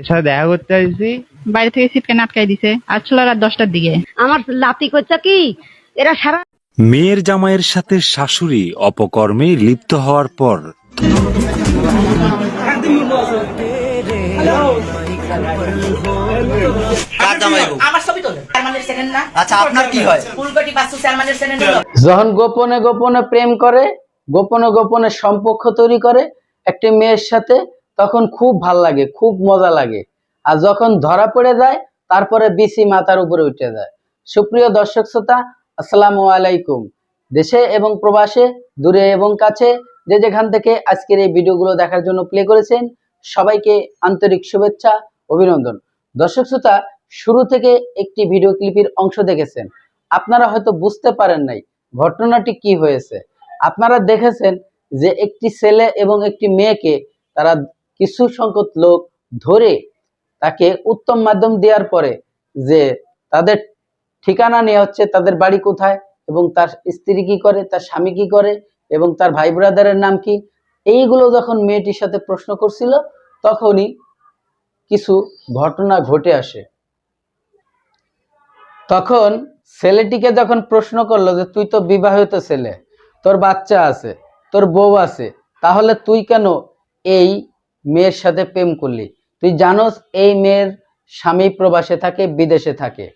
এর সাথে দেখা করতে আসছি। বাইরে থেকে সিটকে আটকাই দিছে। আসছিল রাত দশটার দিকে। আমার লাতি করছে কি এরা সারা মেয়ের জামাইয়ের সাথে শাশুড়ি অপকর্মে লিপ্ত হওয়ার পর আচ্ছা হয়? যখন গোপনে গোপনে প্রেম করে গোপনে গোপনে সম্পর্ক তৈরি করে একটি মেয়ের সাথে তখন খুব ভালো লাগে, খুব মজা লাগে। আর যখন ধরা পড়ে যায়, তারপরে বিসি মাথার উপরে উঠে যায়। সুপ্রিয় দর্শক শ্রোতা, আসসালামু আলাইকুম। দেশে এবং প্রবাসে, দূরে এবং কাছে, যে যেখান থেকে আজকের এই ভিডিওগুলো দেখার জন্য প্লে করেছেন, সবাইকে আন্তরিক শুভেচ্ছা, অভিনন্দন। দর্শক শ্রোতা, শুরু থেকে একটি ভিডিও ক্লিপের অংশ দেখেছেন। আপনারা হয়তো বুঝতে পারেন নাই ঘটনাটি কি হয়েছে। আপনারা দেখেছেন যে একটি ছেলে এবং একটি মেয়েকে তারা কিছু সংখ্যক লোক ধরে তাকে উত্তম মাধ্যম দেওয়ার পরে যে তাদের ঠিকানা নেওয়া হচ্ছে, তাদের বাড়ি কোথায় এবং তার স্ত্রী কি করে, তার স্বামী কি করে এবং তার ভাই ব্রাদারের নাম কি, এইগুলো যখন মেয়েটির সাথে প্রশ্ন করছিল, তখনই কিছু ঘটনা ঘটে আসে। তখন ছেলেটিকে যখন প্রশ্ন করল যে, তুই তো বিবাহিত ছেলে, তোর বাচ্চা আছে, তোর বউ আছে, তাহলে তুই কেন এই মেয়ের সাথে প্রেম করলি। তুই জানোস, এই মেয়ের স্বামী প্রবাসে থাকে, বিদেশে থাকে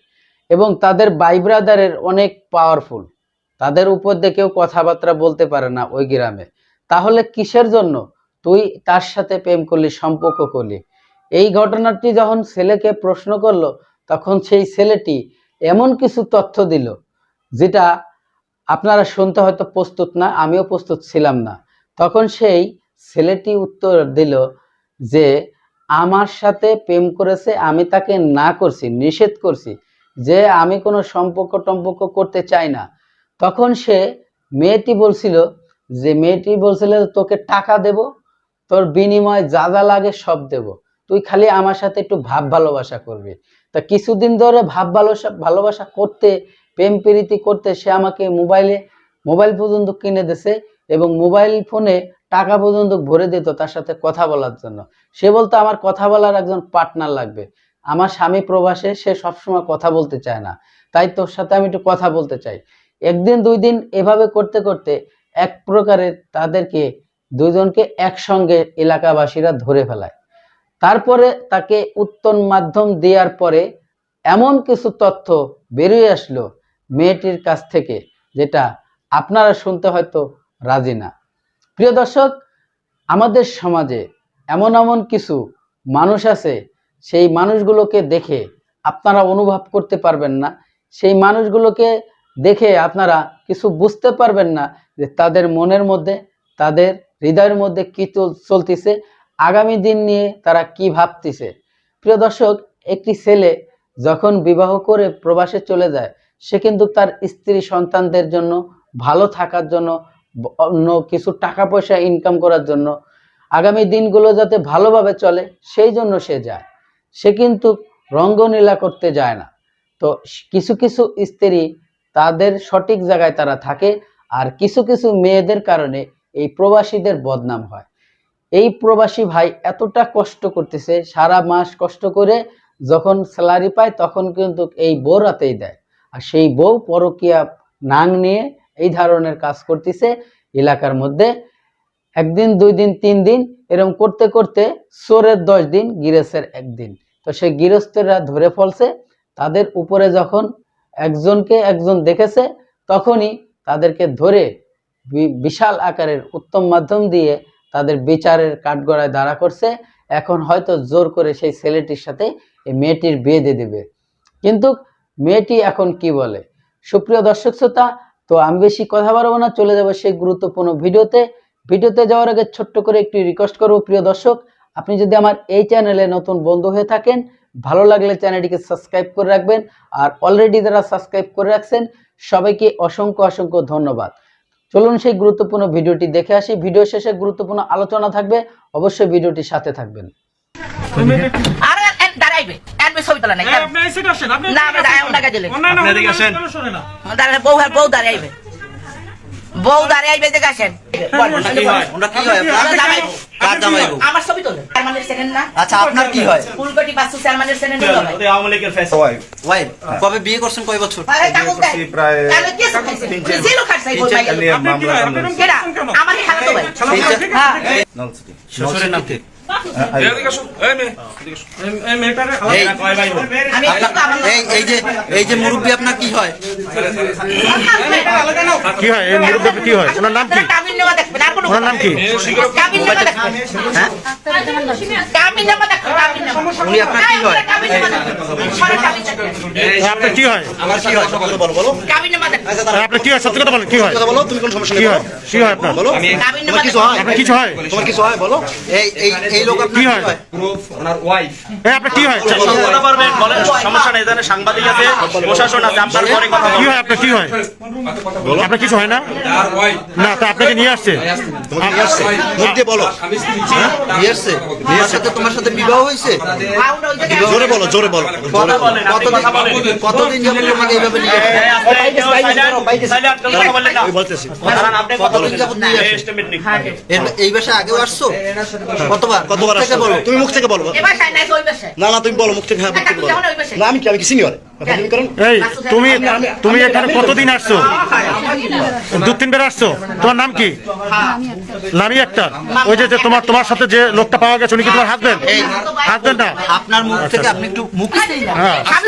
এবং তাদের বাই ব্রাদারের অনেক পাওয়ারফুল তাদের উপর দিয়ে কেউ কথাবার্তা বলতে পারে না ওই গ্রামে। তাহলে কিসের জন্য? তুই তার সাথে প্রেম করলি, সম্পর্ক করলি। এই ঘটনাটি যখন ছেলেকে প্রশ্ন করল, তখন সেই ছেলেটি এমন কিছু তথ্য দিল, যেটা আপনারা শুনতে হয়তো প্রস্তুত না, আমিও প্রস্তুত ছিলাম না। তখন সেই ছেলেটি উত্তর দিল যে, আমার সাথে প্রেম করেছে, আমি তাকে না করছি, নিষেধ করছি, যে আমি কোনো সম্পর্ক টম্পর্ক করতে চাই না। তখন সে মেয়েটি বলছিল যে, মেয়েটি বলছিল, তোকে টাকা দেব, তোর বিনিময়ে যা যা লাগে সব দেব। তুই খালি আমার সাথে একটু ভাব ভালোবাসা করবি। তা কিছুদিন ধরে ভাব ভালোবাসা ভালোবাসা করতে, প্রেম প্রীতি করতে সে আমাকে মোবাইলে, মোবাইল পর্যন্ত কিনে দিছে এবং মোবাইল ফোনে টাকা পর্যন্ত ভরে দিত তার সাথে কথা বলার জন্য। সে বলতো, আমার কথা বলার একজন পার্টনার লাগবে। আমার স্বামী প্রবাসে সে সবসময় কথা বলতে চায় না। তাই তোর সাথে আমি একটু কথা বলতে চাই। একদিন, দুই দিন এভাবে করতে করতে এক প্রকারের তাদেরকে দুজনকে একসঙ্গে এলাকাবাসীরা ধরে ফেলায়। তারপরে তাকে উত্তম মাধ্যম দেওয়ার পরে এমন কিছু তথ্য বেরিয়ে আসলো মেয়েটির কাছ থেকে, যেটা আপনারা শুনতে হয়তো রাজি না। প্রিয় দর্শক, আমাদের সমাজে এমন এমন কিছু মানুষ আছে, সেই মানুষগুলোকে দেখে আপনারা অনুভব করতে পারবেন না। সেই মানুষগুলোকে দেখে আপনারা কিছু বুঝতে পারবেন না যে তাদের মনের মধ্যে, তাদের হৃদয়ের মধ্যে কি চল- চলতেছে, আগামী দিন নিয়ে তারা কি ভাবতেছে। প্রিয় দর্শক, একটি ছেলে যখন বিবাহ করে প্রবাসে চলে যায়, সে কিন্তু তার স্ত্রী সন্তানদের জন্য, ভালো থাকার জন্য অন্য কিছু টাকা পয়সা ইনকাম করার জন্য আগামী দিনগুলো যাতে ভালোভাবে চলে, সেই জন্য সে যায়। সে কিন্তু রঙ্গনীলা করতে যায় না। তো কিছু কিছু স্ত্রী তাদের সঠিক জায়গায় তারা থাকে আর কিছু কিছু মেয়েদের কারণে এই প্রবাসীদের বদনাম হয়। এই প্রবাসী ভাই এতটা কষ্ট করতেছে, সারা মাস কষ্ট করে যখন স্যালারি পায় তখন কিন্তু এই বউ রাতেই দেয়। আর সেই বউ পরকিয়া নাং নিয়ে এই ধরনের কাজ করতেছে এলাকার মধ্যে। একদিন, দুই দিন, তিন দিন এরকম করতে করতে চোরের দশ দিন গিরেসের একদিন। তো সেই গৃহস্থরা ধরে ফলছে, তাদের উপরে যখন একজনকে একজন দেখেছে, তখনই তাদেরকে ধরে বিশাল আকারের উত্তম মাধ্যম দিয়ে তাদের বিচারের কাঠগড়ায় দাঁড়া করছে। এখন হয়তো জোর করে সেই ছেলেটির সাথে এই মেয়েটির বিয়ে দিয়ে দেবে। কিন্তু মেয়েটি এখন কি বলে? সুপ্রিয় দর্শক শ্রোতা তো আমি বেশি কথা বাড়াবো না, চলে যাব সেই গুরুত্বপূর্ণ ভিডিওতে। ভিডিওতে যাওয়ার আগে ছোট্ট করে একটি রিকোয়েস্ট করব, প্রিয় দর্শক, আপনি যদি আমার এই চ্যানেলে নতুন বন্ধু হয়ে থাকেন, ভালো লাগলে চ্যানেলটিকে সাবস্ক্রাইব করে রাখবেন, আর অলরেডি যারা সাবস্ক্রাইব করে রাখছেন, সবাইকে অসংখ্য অসংখ্য ধন্যবাদ। চলুন সেই গুরুত্বপূর্ণ ভিডিওটি দেখে আসি। ভিডিও শেষে গুরুত্বপূর্ণ আলোচনা থাকবে, অবশ্যই ভিডিওটির সাথে থাকবেন। দাঁড়াইবে। এনবে ছবি তোলা নাই আপনি এসে আসেন আপনি না আমরা আপনি এদিকে আসেন। বউ হ্যাঁ বউ দাঁড়াইবে বউ দেখে আসেন। হয়? আমার ছবি চেয়ারম্যানের সেকেন্ড না? আচ্ছা আপনার কি হয়? ফুলকটি বাসু চেয়ারম্যানের সেকেন্ড ওয়াইফ কবে বিয়ে করছেন কয় বছর? তাহলে কে খাইছে। জেলো খাইছে এই বই কেডা? আমার খালা তো ভাই। হ্যাঁ। শ্বশুরের নাম কি আমি আপনার এই এই যে এই যে মুরব্বী আপনার কি হয়? কি হয়? এই মুরব্বী কি হয়? ওনার নাম কি? কামিন নেওয়া দেখবেন আর কোনো ওনার নাম কি? কামিন নেওয়া দেখবেন। হ্যাঁ? কামিন নেওয়া দেখবেন কামিন নেওয়া। উনি আপনার কি হয়? কামিন দেখবেন আপনার কি হয়? আমার কি হয় দেখবেন আপনার কি হয়? সত্যি কথা বলেন কি হয়? কি হয়? কি হয় আপনার? কামিন নেওয়া দেখবেন আপনার কিছু হয়? এই এই এই লোক আপনার কি হয়? হয়? এই আপনার কি হয়? সমস্যা নেই এখানে সাংবাদিক আছে প্রশাসন আছে আপনার পরে কথা কি হয় আপনার? কি হয়? আপনার কিছু হয় না? না তা আপনাকে নিয়ে আসছে। নিয়ে আসছে? তোমার সাথে তোমার সাথে বিবাহ হয়েছে? জোরে বলো জোরে বলো কতদিন কতদিন যাবত তোমাকে এইভাবে নিয়ে এর- এই বাসায় আগেও আসছো? কতবার? কতবার থেকে বলো। তুমি মুখ থেকে বলো। না না তুমি বলো মুখ থেকে হ্যাঁ না আমি কি আমি কি সিনিয়র এই তুমি তুমি এখানে কতদিন আসছো? দু তিনবার আসছো? তোমার নাম কি? লামি একটা। ওই যে তোমার তোমার সাথে যে লোকটা পাওয়া গেছে উনি কি তোমার হাজবেন্ড হাজবেন্ড না আপনার মুখ থেকে আপনি একটু মুখ হ্যাঁ। আমি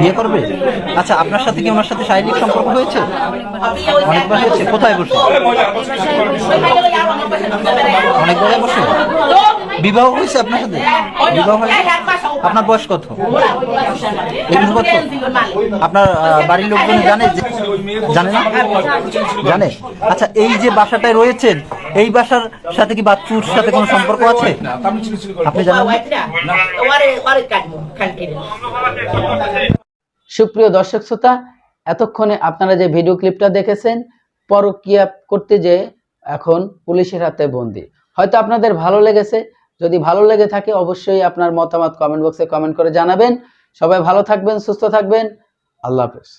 বিয়ে করবে? আচ্ছা আপনার সাথে কি ওনার সাথে শারীরিক সম্পর্ক হয়েছে? অনেকবার হয়েছে। কোথায় বসে? অনেকবার বসে? বিবাহ হয়েছে আপনার সাথে? বিবাহ হয়েছে? আপনার বয়স কত? আপনার বাড়ির লোকজন জানে যে জানে না? জানে? আচ্ছা এই যে বাসাটায় রয়েছেন এই বাসার সাথে কি বাচ্চুর সাথে কোনো সম্পর্ক আছে? আপনি জানেন? সুপ্রিয় দর্শক শ্রোতা এতক্ষণে আপনারা যে ভিডিও ক্লিপটা দেখেছেন পরকিয়া করতে যে এখন পুলিশের হাতে বন্দি। হয়তো আপনাদের ভালো লেগেছে যদি ভালো লেগে থাকে, অবশ্যই আপনার মতামত কমেন্ট বক্সে কমেন্ট করে জানাবেন। সবাই ভালো থাকবেন, সুস্থ থাকবেন। আল্লাহ হাফেজ।